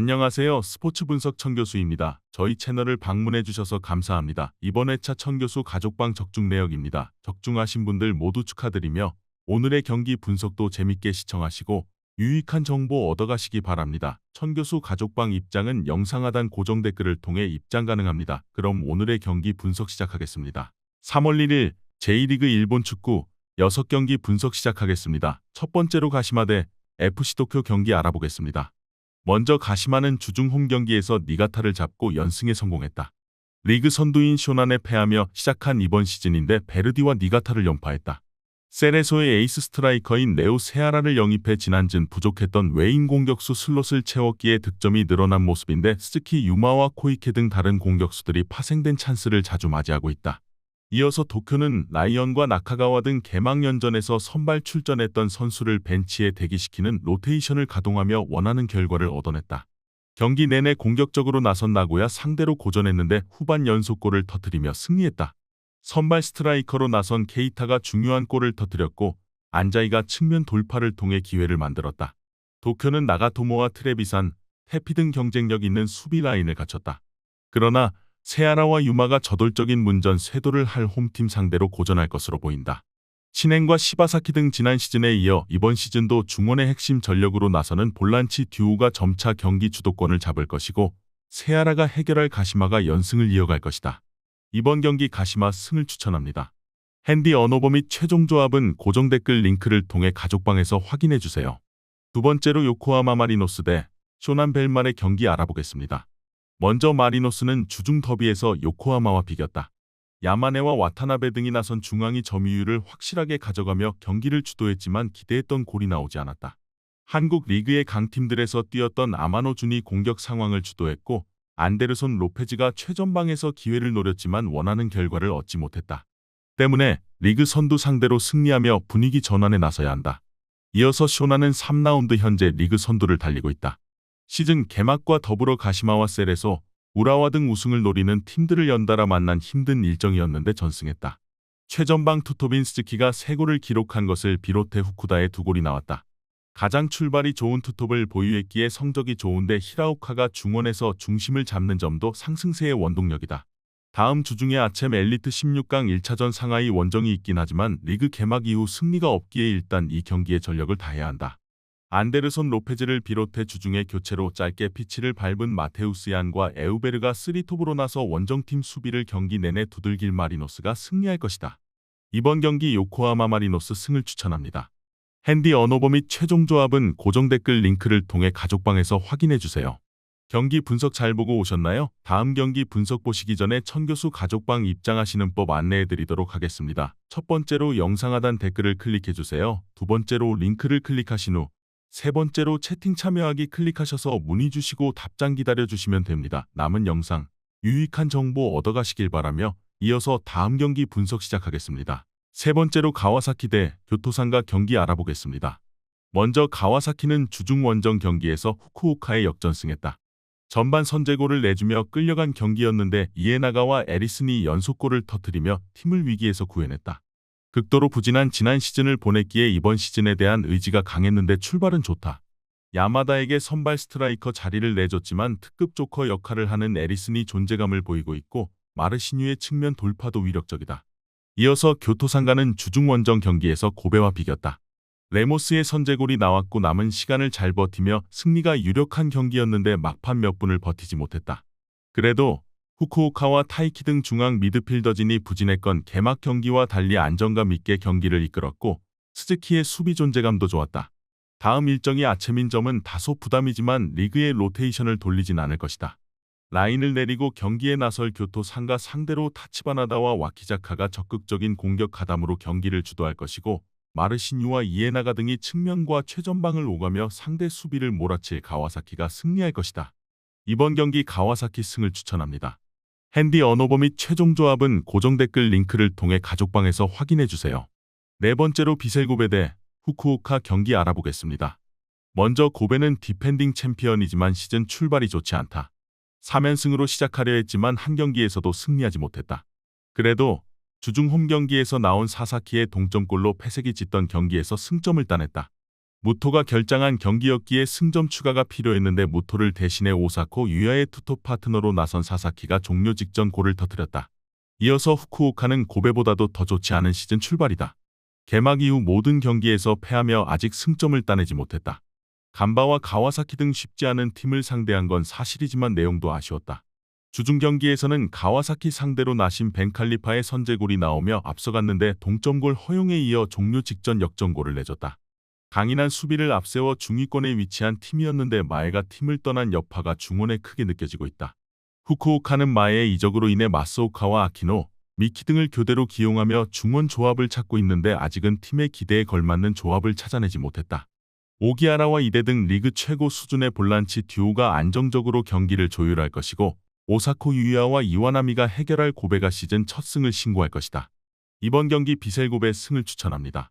안녕하세요. 스포츠 분석 청 교수입니다. 저희 채널을 방문해 주셔서 감사합니다. 이번 회차 청 교수 가족방 적중 내역입니다. 적중하신 분들 모두 축하드리며 오늘의 경기 분석도 재밌게 시청하시고 유익한 정보 얻어가시기 바랍니다. 천 교수 가족방 입장은 영상 하단 고정 댓글을 통해 입장 가능합니다. 그럼 오늘의 경기 분석 시작하겠습니다. 3월 1일 제1리그 일본 축구 6경기 분석 시작하겠습니다. 첫 번째로 가시마 대 FC 도쿄 경기 알아보겠습니다. 먼저 가시마는 주중 홈 경기에서 니가타를 잡고 연승에 성공했다. 리그 선두인 쇼난에 패하며 시작한 이번 시즌인데 베르디와 니가타를 연파했다. 세레소의 에이스 스트라이커인 네오 세아라를 영입해 지난즌 부족했던 외인 공격수 슬롯을 채웠기에 득점이 늘어난 모습인데 스즈키 유마와 코이케 등 다른 공격수들이 파생된 찬스를 자주 맞이하고 있다. 이어서 도쿄는 라이언과 나카가와 등 개막연전에서 선발 출전했던 선수를 벤치에 대기시키는 로테이션을 가동하며 원하는 결과를 얻어냈다. 경기 내내 공격적으로 나선 나고야 상대로 고전했는데 후반 연속골을 터뜨리며 승리했다. 선발 스트라이커로 나선 케이타가 중요한 골을 터뜨렸고 안자이가 측면 돌파를 통해 기회를 만들었다. 도쿄는 나가토모와 트레비산, 해피 등 경쟁력 있는 수비 라인을 갖췄다. 그러나 세아라와 유마가 저돌적인 문전 쇄도를 할 홈팀 상대로 고전할 것으로 보인다. 신행과 시바사키 등 지난 시즌에 이어 이번 시즌도 중원의 핵심 전력으로 나서는 볼란치 듀오가 점차 경기 주도권을 잡을 것이고 세아라가 해결할 가시마가 연승을 이어갈 것이다. 이번 경기 가시마 승을 추천합니다. 핸디 언어버 및 최종 조합은 고정 댓글 링크를 통해 가족방에서 확인해 주세요. 두 번째로 요코하마 마리노스 대 쇼난 벨말의 경기 알아보겠습니다. 먼저 마리노스는 주중 더비에서 요코하마와 비겼다. 야마네와 와타나베 등이 나선 중앙이 점유율을 확실하게 가져가며 경기를 주도했지만 기대했던 골이 나오지 않았다. 한국 리그의 강팀들에서 뛰었던 아마노 준이 공격 상황을 주도했고 안데르손 로페즈가 최전방에서 기회를 노렸지만 원하는 결과를 얻지 못했다. 때문에 리그 선두 상대로 승리하며 분위기 전환에 나서야 한다. 이어서 쇼나는 3라운드 현재 리그 선두를 달리고 있다. 시즌 개막과 더불어 가시마와 셀에서 우라와 등 우승을 노리는 팀들을 연달아 만난 힘든 일정이었는데 전승했다. 최전방 투토빈 스즈키가 3골을 기록한 것을 비롯해 후쿠다에 2골이 나왔다. 가장 출발이 좋은 투톱을 보유했기에 성적이 좋은데 히라오카가 중원에서 중심을 잡는 점도 상승세의 원동력이다. 다음 주중에 아챔 엘리트 16강 1차전 상하이 원정이 있긴 하지만 리그 개막 이후 승리가 없기에 일단 이 경기에 전력을 다해야 한다. 안데르손 로페즈를 비롯해 주중에 교체로 짧게 피치를 밟은 마테우스 얀과 에우베르가 3톱으로 나서 원정팀 수비를 경기 내내 두들길 마리노스가 승리할 것이다. 이번 경기 요코하마 마리노스 승을 추천합니다. 핸디 언어버 및 최종 조합은 고정 댓글 링크를 통해 가족방에서 확인해 주세요. 경기 분석 잘 보고 오셨나요? 다음 경기 분석 보시기 전에 천교수 가족방 입장하시는 법 안내해 드리도록 하겠습니다. 첫 번째로 영상 하단 댓글을 클릭해 주세요. 두 번째로 링크를 클릭하신 후 세 번째로 채팅 참여하기 클릭하셔서 문의 주시고 답장 기다려 주시면 됩니다. 남은 영상 유익한 정보 얻어가시길 바라며 이어서 다음 경기 분석 시작하겠습니다. 세 번째로 가와사키 대 교토상가 경기 알아보겠습니다. 먼저 가와사키는 주중 원정 경기에서 후쿠오카에 역전승했다. 전반 선제골을 내주며 끌려간 경기였는데 이에나가와 에리슨이 연속골을 터뜨리며 팀을 위기에서 구해냈다. 극도로 부진한 지난 시즌을 보냈기에 이번 시즌에 대한 의지가 강했는데 출발은 좋다. 야마다에게 선발 스트라이커 자리를 내줬지만 특급 조커 역할을 하는 에리슨이 존재감을 보이고 있고 마르시뉴의 측면 돌파도 위력적이다. 이어서 교토상가는 주중 원정 경기에서 고베와 비겼다. 레모스의 선제골이 나왔고 남은 시간을 잘 버티며 승리가 유력한 경기였는데 막판 몇 분을 버티지 못했다. 그래도 후쿠오카와 타이키 등 중앙 미드필더진이 부진했건 개막 경기와 달리 안정감 있게 경기를 이끌었고 스즈키의 수비 존재감도 좋았다. 다음 일정이 아체민 점은 다소 부담이지만 리그의 로테이션을 돌리진 않을 것이다. 라인을 내리고 경기에 나설 교토 상가 상대로 타치바나다와 와키자카가 적극적인 공격 가담으로 경기를 주도할 것이고 마르시뉴와 이에나가 등이 측면과 최전방을 오가며 상대 수비를 몰아칠 가와사키가 승리할 것이다. 이번 경기 가와사키 승을 추천합니다. 핸디 언어버 및 최종 조합은 고정 댓글 링크를 통해 가족방에서 확인해 주세요. 네 번째로 비셀 고베 대 후쿠오카 경기 알아보겠습니다. 먼저 고베는 디펜딩 챔피언이지만 시즌 출발이 좋지 않다. 3연승으로 시작하려 했지만 한 경기에서도 승리하지 못했다. 그래도 주중 홈 경기에서 나온 사사키의 동점골로 패색이 짙던 경기에서 승점을 따냈다. 무토가 결장한 경기였기에 승점 추가가 필요했는데 무토를 대신해 오사코 유야의 투톱 파트너로 나선 사사키가 종료 직전 골을 터뜨렸다. 이어서 후쿠오카는 고베보다도 더 좋지 않은 시즌 출발이다. 개막 이후 모든 경기에서 패하며 아직 승점을 따내지 못했다. 간바와 가와사키 등 쉽지 않은 팀을 상대한 건 사실이지만 내용도 아쉬웠다. 주중 경기에서는 가와사키 상대로 나신 벤칼리파의 선제골이 나오며 앞서갔는데 동점골 허용에 이어 종료 직전 역전골을 내줬다. 강인한 수비를 앞세워 중위권에 위치한 팀이었는데 마에가 팀을 떠난 여파가 중원에 크게 느껴지고 있다. 후쿠오카는 마에의 이적으로 인해 마스오카와 아키노, 미키 등을 교대로 기용하며 중원 조합을 찾고 있는데 아직은 팀의 기대에 걸맞는 조합을 찾아내지 못했다. 오기아라와 이대 등 리그 최고 수준의 볼란치 듀오가 안정적으로 경기를 조율할 것이고 오사코 유야와 이와나미가 해결할 고베가 시즌 첫 승을 신고할 것이다. 이번 경기 비셀고베 승을 추천합니다.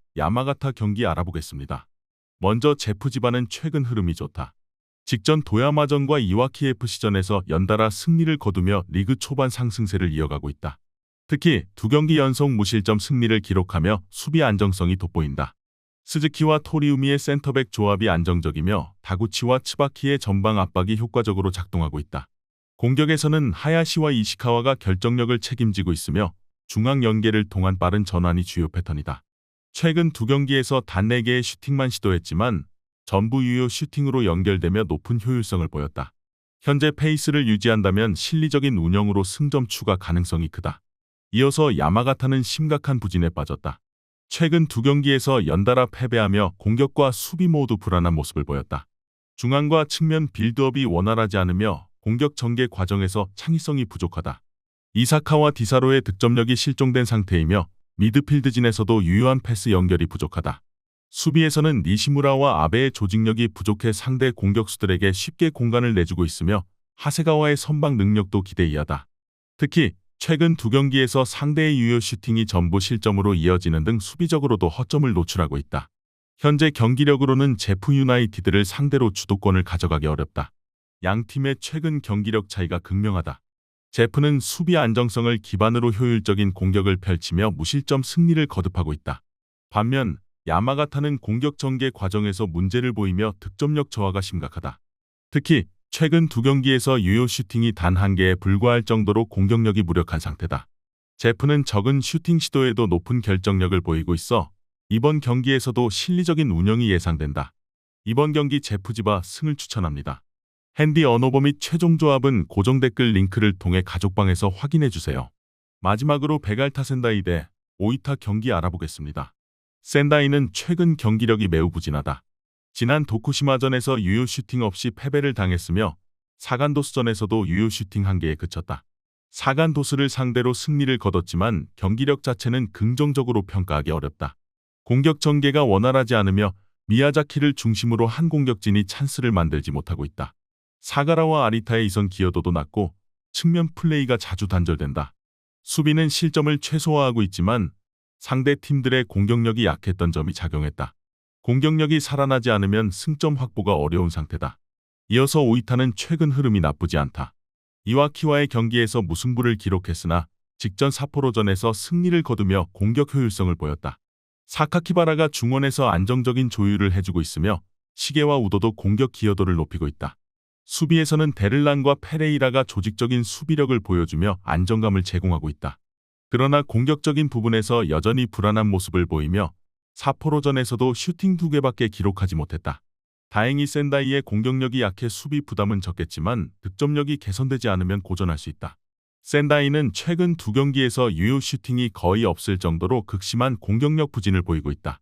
야마가타 경기 알아보겠습니다. 먼저 제프지바는 최근 흐름이 좋다. 직전 도야마전과 이와키 FC전에서 연달아 승리를 거두며 리그 초반 상승세를 이어가고 있다. 특히 두 경기 연속 무실점 승리를 기록하며 수비 안정성이 돋보인다. 스즈키와 토리우미의 센터백 조합이 안정적이며 다구치와 츠바키의 전방 압박이 효과적으로 작동하고 있다. 공격에서는 하야시와 이시카와가 결정력을 책임지고 있으며 중앙 연계를 통한 빠른 전환이 주요 패턴이다. 최근 두 경기에서 단 4개의 슈팅만 시도했지만 전부 유효 슈팅으로 연결되며 높은 효율성을 보였다. 현재 페이스를 유지한다면 실리적인 운영으로 승점 추가 가능성이 크다. 이어서 야마가타는 심각한 부진에 빠졌다. 최근 두 경기에서 연달아 패배하며 공격과 수비 모두 불안한 모습을 보였다. 중앙과 측면 빌드업이 원활하지 않으며 공격 전개 과정에서 창의성이 부족하다. 이사카와 디사로의 득점력이 실종된 상태이며 미드필드진에서도 유효한 패스 연결이 부족하다. 수비에서는 니시무라와 아베의 조직력이 부족해 상대 공격수들에게 쉽게 공간을 내주고 있으며 하세가와의 선방 능력도 기대이하다. 특히 최근 두 경기에서 상대의 유효 슈팅이 전부 실점으로 이어지는 등 수비적으로도 허점을 노출하고 있다. 현재 경기력으로는 제프 유나이티드를 상대로 주도권을 가져가기 어렵다. 양 팀의 최근 경기력 차이가 극명하다. 제프는 수비 안정성을 기반으로 효율적인 공격을 펼치며 무실점 승리를 거듭하고 있다. 반면 야마가타는 공격 전개 과정에서 문제를 보이며 득점력 저하가 심각하다. 특히 최근 두 경기에서 유효 슈팅이 단 한 개에 불과할 정도로 공격력이 무력한 상태다. 제프는 적은 슈팅 시도에도 높은 결정력을 보이고 있어 이번 경기에서도 실리적인 운영이 예상된다. 이번 경기 제프지바 승을 추천합니다. 핸디 언어버 및 최종 조합은 고정 댓글 링크를 통해 가족방에서 확인해 주세요. 마지막으로 베갈타 센다이 대 오이타 경기 알아보겠습니다. 센다이는 최근 경기력이 매우 부진하다. 지난 도쿠시마전에서 유효 슈팅 없이 패배를 당했으며 사간도스전에서도 유효 슈팅 한 개에 그쳤다. 사간도스를 상대로 승리를 거뒀지만 경기력 자체는 긍정적으로 평가하기 어렵다. 공격 전개가 원활하지 않으며 미야자키를 중심으로 한 공격진이 찬스를 만들지 못하고 있다. 사가라와 아리타의 이선 기여도도 낮고 측면 플레이가 자주 단절된다. 수비는 실점을 최소화하고 있지만 상대 팀들의 공격력이 약했던 점이 작용했다. 공격력이 살아나지 않으면 승점 확보가 어려운 상태다. 이어서 오이타는 최근 흐름이 나쁘지 않다. 이와키와의 경기에서 무승부를 기록했으나 직전 사포로전에서 승리를 거두며 공격 효율성을 보였다. 사카키바라가 중원에서 안정적인 조율을 해주고 있으며 시계와 우도도 공격 기여도를 높이고 있다. 수비에서는 데를란과 페레이라가 조직적인 수비력을 보여주며 안정감을 제공하고 있다. 그러나 공격적인 부분에서 여전히 불안한 모습을 보이며 사포로전에서도 슈팅 두 개밖에 기록하지 못했다. 다행히 센다이의 공격력이 약해 수비 부담은 적겠지만 득점력이 개선되지 않으면 고전할 수 있다. 센다이는 최근 두 경기에서 유효 슈팅이 거의 없을 정도로 극심한 공격력 부진을 보이고 있다.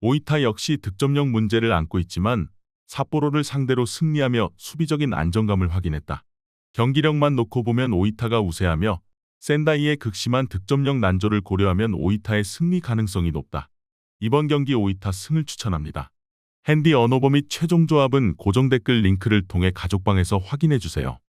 오이타 역시 득점력 문제를 안고 있지만 삿포로를 상대로 승리하며 수비적인 안정감을 확인했다. 경기력만 놓고 보면 오이타가 우세하며 센다이의 극심한 득점력 난조를 고려하면 오이타의 승리 가능성이 높다. 이번 경기 오이타 승을 추천합니다. 핸디 언어버 및 최종 조합은 고정 댓글 링크를 통해 가족방에서 확인해 주세요.